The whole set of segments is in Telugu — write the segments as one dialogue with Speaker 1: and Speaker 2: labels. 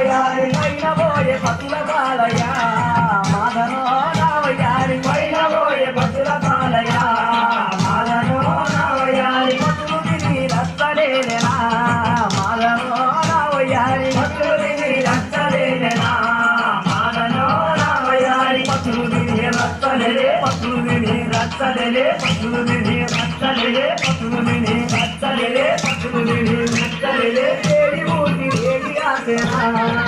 Speaker 1: రావయారి పైన పోయే పతుల పాలయ మాధనో రావయారి పైన పోయే పతుల పాలయ మాధనో రావయారి పతులు తిని రస్తలేనా మాధనో రావయారి పతులు తిని రస్తలేనా మాధనో రావయారి పతులు తిని రస్తలే పతులు తిని రస్తలే పతులు తిని రస్తలే 啊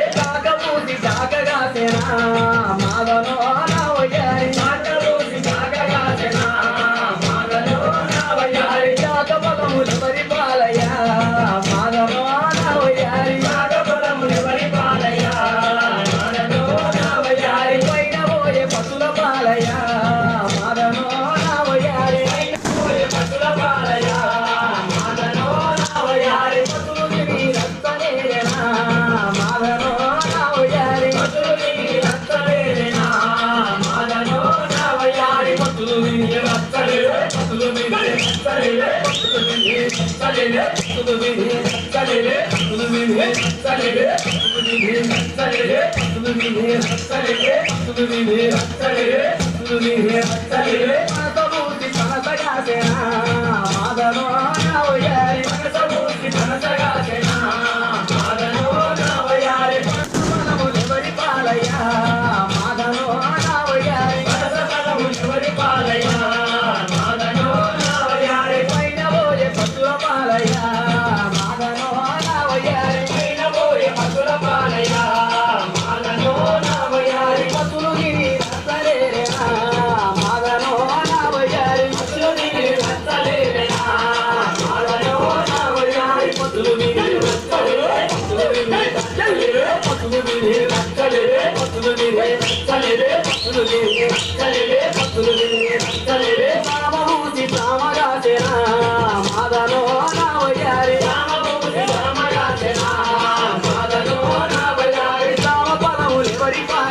Speaker 1: మనతో పూర్తి సహసగా సేనా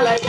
Speaker 1: బాలయ్య